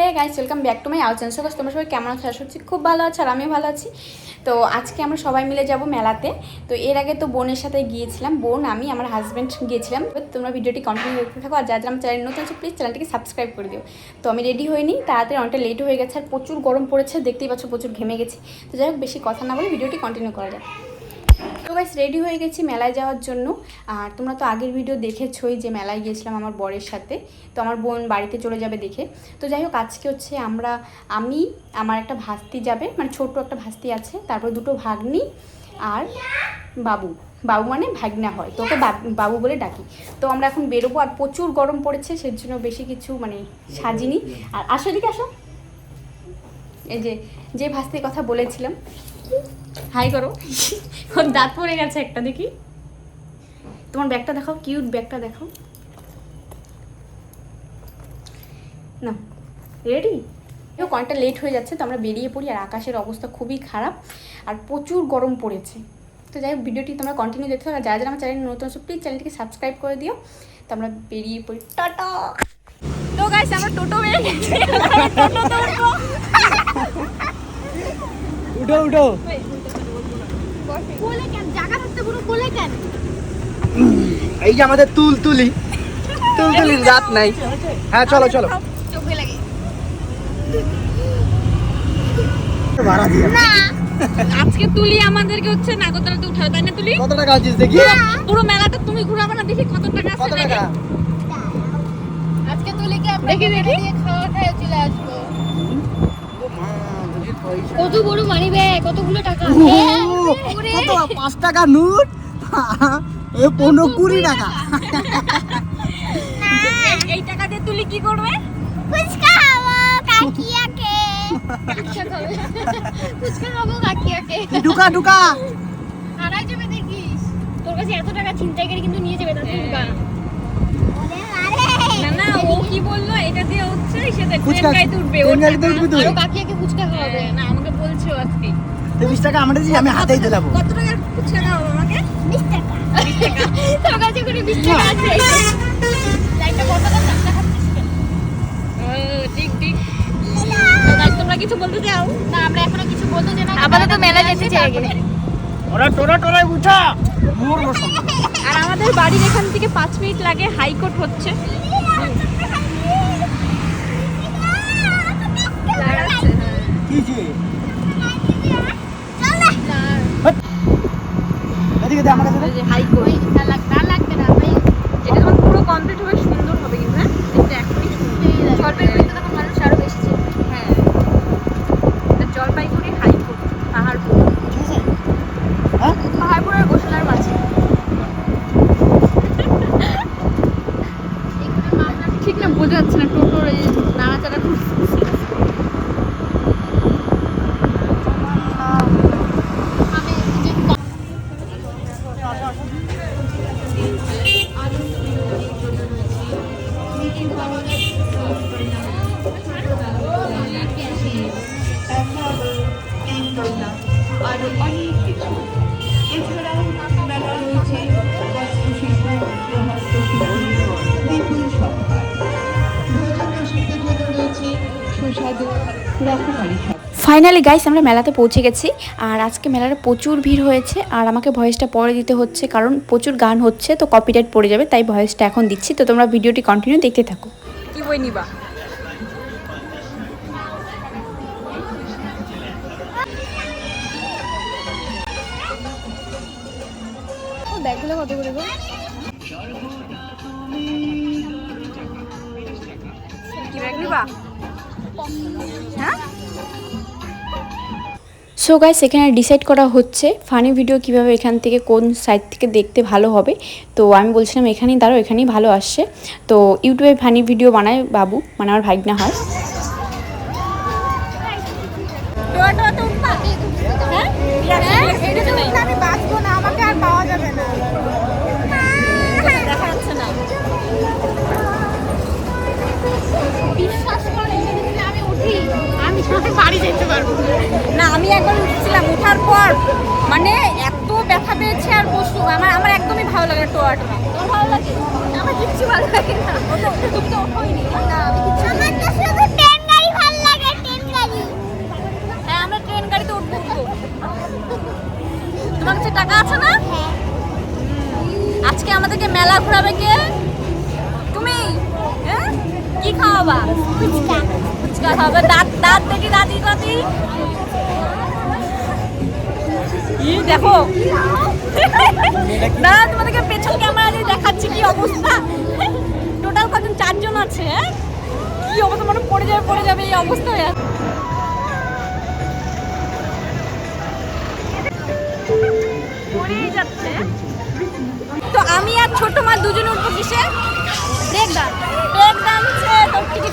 Hey guys, welcome back to my আলোচনা সকাল তোমরা সবাই কেমন আছো? আশা খুব ভালো আছে আর আমিও ভালো আছি। তো আজকে আমরা সবাই মিলে যাব মেলাতে। তো এর আগে তো বোনের সাথে গিয়েছিলাম। বোন, আমি, আমার হাজব্যান্ড গিয়েছিলাম। তোমরা ভিডিওটি কন্টিনিউ দেখতে থাকো। আর যারা যারা আমার চ্যানেল নতুন আছে প্লিজ চ্যানেলটিকে সাবস্ক্রাইব করে দিও। তো আমি রেডি হইনি। তাড়াতাড়ি অনেকটা লেট হয়ে গেছে। আর প্রচুর গরম পড়েছে। দেখতেই পাচ্ছ প্রচুর ঘেমে গেছি। তো যাই হোক, বেশি কথা না বলে ভিডিওটি কন্টিনিউ করা যাক। তো গাইস রেডি হয়ে গেছি মেলায় যাওয়ার জন্য। আর তোমরা তো আগের ভিডিও দেখেছোই যে মেলায় গিয়েছিলাম আমার বরের সাথে। তো আমার বোন বাড়িতে চলে যাবে দেখে। তো যাই হোক, আজকে হচ্ছে আমরা, আমি, আমার একটা ভাস্তি যাবে। মানে ছোট একটা ভাস্তি আছে। তারপর দুটো ভাগ্নি আর বাবু। বাবু মানে ভাগনা হয়। তোকে বাবু বলে ডাকি। তো আমরা এখন বেরোবো। আর প্রচুর গরম পড়েছে সের জন্য বেশি কিছু মানে সাজিনি। আর আসো দিকে আসো। এই যে যে ভাস্তির কথা বলেছিলাম। হাই করো। ওর দাঁত পড়ে গেছে একটা দেখি। তোমার ব্যাগটা দেখাও কিউট ব্যাগটা দেখাও। না রেডি কয়েকটা লেট হয়ে যাচ্ছে তো আমরা বেরিয়ে পড়ি আর আকাশের অবস্থা খুবই খারাপ আর প্রচুর গরম পড়েছে। তো যাই হোক ভিডিওটি তোমরা কন্টিনিউ দেখতে থাকো আর যারা যারা আমার চ্যানেল নতুন আছো প্লিজ চ্যানেলটিকে সাবস্ক্রাইব করে দিও। তো আমরা বেরিয়ে পড়ি। টাটা! তো গাইস আমরা টোটো বেরিয়ে গেছি। উঠো উঠো। কোলে কেন? জায়গা থাকতে পুরো কোলে কেন? এই যে আমাদের তুল তুলি তুল তুলির রাত নাই হ্যাঁ চলো চলো। চোখে লাগে। ভাড়া দিয়ে। না। আজকে তুলি আমাদেরকে হচ্ছে নাগরদোলাতে উঠাবে তাই না তুলি? কত টাকা আছিস দেখি? পুরো মেলাটা তুমি ঘুরাবে না দেখি কত টাকা কত আছে টাকা? আজকে তুলে কি আমরা দেখি, দেখি। খাওয়া খেয়ে চলে আসব। কত বড় মানি ব্যাগ কতগুলো টাকা? হ্যাঁ, কত পাঁচ টাকা নোট? এ পনেরো কুড়ি টাকা। এই টাকা দিয়ে তুলি কি করবে? ফুচকা খাব কাকিয়াকে। ফুচকা খাব। কাকিয়াকে। ঢুকা ঢুকা। হারাই যাবে দেখিস। তোর কাছে এত টাকা ছিনতাই করে কিন্তু নিয়ে যাবে তাতে ঢুকা না না ও কি বলল সেটা গাড়িতে উঠবি তুই? আরও কাকিয়াকে ফুচকা খাওয়াবে। না আমাকে বলছো আজকে। তো বিশ টাকা আমরা দিই আমি হাতেই দিলাম। কত টাকার ফুচকা খাওয়াবো আমাকে? বিশ টাকা। তোর কাছে করে বিশ টাকা আছে। লাইনটা কত টাকা চারটা খাচ্ছিস কেন? ঠিক ঠিক। তোমরা কিছু বলতে চাও? না আমরা এখনও কিছু বলতে চাই না। আপাতত মেলা যেতে চাই ওরা টোরা টোরা উঠা। আর আমাদের বাড়ির এখান থেকে পাঁচ মিনিট লাগে হাইকোর্ট হচ্ছে। আমার কাছে ফাইনালি গাইস আমরা মেলাতে পৌঁছে গেছি। আর আজকে মেলাতে প্রচুর ভিড় হয়েছে। আর আমাকে ভয়েসটা পরে দিতে হচ্ছে কারণ প্রচুর গান হচ্ছে তো কপিরাইট পড়ে যাবে তাই ভয়েসটা এখন দিচ্ছি। তো তোমরা ভিডিওটি কন্টিনিউ দেখতে থাকো। কি বই নিবা? ব্যাগগুলো কত করে গো? হ্যাঁ? সো গাইস এখানে ডিসাইড করা হচ্ছে ফানি ভিডিও কীভাবে এখান থেকে কোন সাইড থেকে দেখতে ভালো হবে। তো আমি বলছিলাম এখানেই দাঁড়ো এখানেই ভালো আসছে। তো ইউটিউবে ফানি ভিডিও বানায় বাবু মানে আমার ভাগনা হয়। আমি বাড়ি যেতে পারব। না আমি একবার উঠেছিলাম উঠার পর মানে এত ব্যথা পেয়েছে আর বসু আমার আমার একদমই ভালো লাগে টোয়াটা। ভালো লাগে? আমার কিচ্ছু ভালো লাগে না। ট্রেন গাড়িতে উঠবো তোমার কাছে টাকা আছে না? হ্যাঁ। আজকে আমাদেরকে মেলা ঘোরাবে কে? তুমি? হ্যাঁ? কি খাওয়াবা? ফুচকা খাবে দাঁত দাঁত দেখি, দাঁতি ই, দেখো। না তোমাদেরকে পেছন ক্যামেরা দিয়ে দেখাচ্ছি কি অবস্থা। টোটাল কজন? চারজন আছে হ্যাঁ? কি অবস্থা? মানে পড়ে যাবে পড়ে যাবে এই অবস্থা হয়ে যাচ্ছে। তো আমি আর ছোট মা দুজন উঠবো কিসে? ব্রেক ডান্স ব্রেক ডান্সে তো টিকিট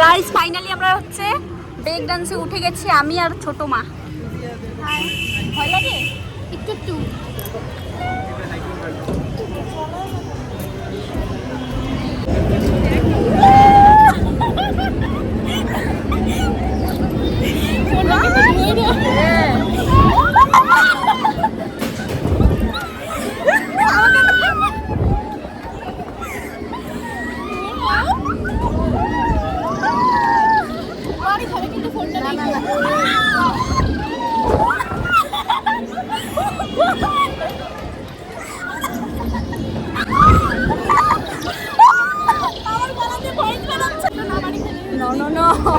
গাইস ফাইনালি আমরা হচ্ছে ব্রেক ডান্সে উঠে গেছি, আমি আর ছোট মা। ভয় লাগে? একটু একটু।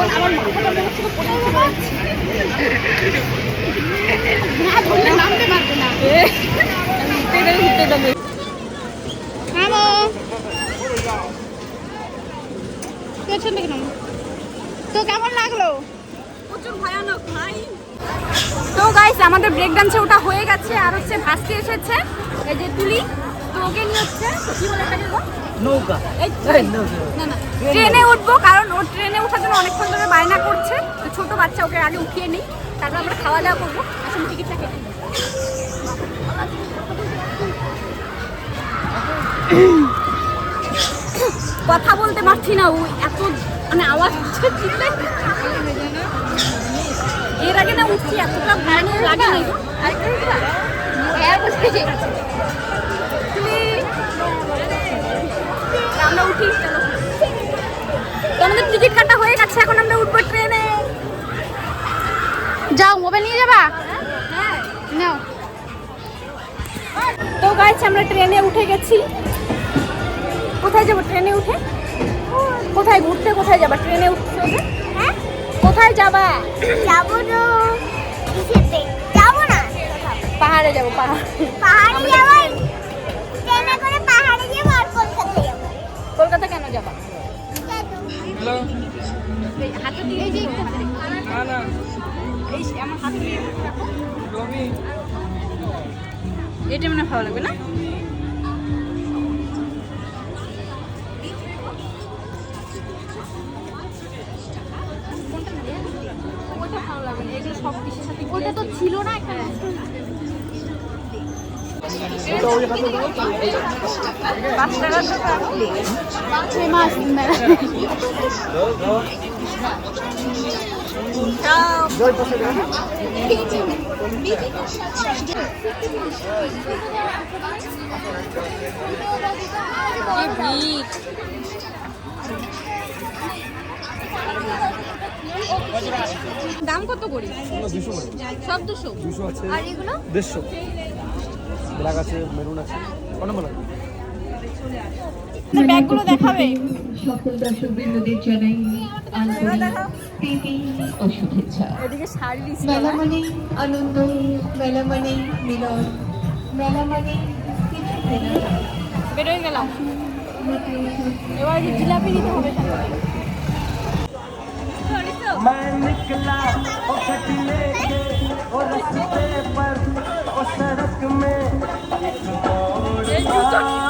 আমার তো কেমন লাগল প্রচুর ভয়ানক ভাই তো গাইস আমাদের ব্রেক ডান্সে ওটা হয়ে গেছে, আর হচ্ছে ভাসতে এসেছে, এই যে তুলি, তো ওকে নিয়ে হচ্ছে কি বলে এটাকে? নৌকা। না না ট্রেনে উঠবো কারণ ও ট্রেনে ওঠার জন্য অনেকক্ষণ ধরে বায়না করছে। তো ছোট বাচ্চা ওকে আগে উঠিয়ে নিই তারপর আমরা খাওয়া দাওয়া করব। আসলে টিকিটটা কেটে কথা বলতে পারছি না ও এত মানে আওয়াজ হচ্ছে এর আগে না উঠছি এতটা ভয়ানক লাগে না। আরেকটা? হ্যাঁ. আমরা উঠি চলো। তো আমাদের টিকিট কাটা হয়ে গেছে এখন আমরা উঠবো ট্রেনে। যাও মোবাইল নিয়ে যাবা? নাও। তো গাইছে আমরা ট্রেনে উঠে গেছি। কোথায় যাব ট্রেনে উঠে? কোথায় ঘুরতে কোথায় যাবা? ট্রেনে উঠতে হ্যাঁ? কোথায় যাবা? যাব যাব না? পাহাড়ে যাব পাহাড়। পাহাড়ে যাব কলকাতা কেন যাবা? হাতে দিয়ে এই আমার হাতে দিয়ে এটা মনে ভালো লাগবে না? ওটা ভালো লাগবে না। এগুলো সব কিছুর সাথে ওটা তো ছিল না এখানে। পাঁচ টাকা দাম কত করে। সব দুশো? দুশো আছে। আর এগুলো? দেড়শো। ব্ল্যাক আছে মেরুন আছে কত নম্বর লাগবে ব্যাগগুলো দেখাবে সকল দর্শক বৃন্দদের জানাই আন্তরিক প্রীতি ও শুভেচ্ছা এদিকে শাড়ি দিচ্ছি মেলা মানে আনন্দ মেলা মানে মিলন মেলা মানে কিছু কেনা বেরোয় গেলাম এবার যে জিলাপি নিতে হবে मैं निकला ओ छठी लेके ओ रस्ते पर お探すめいつもよ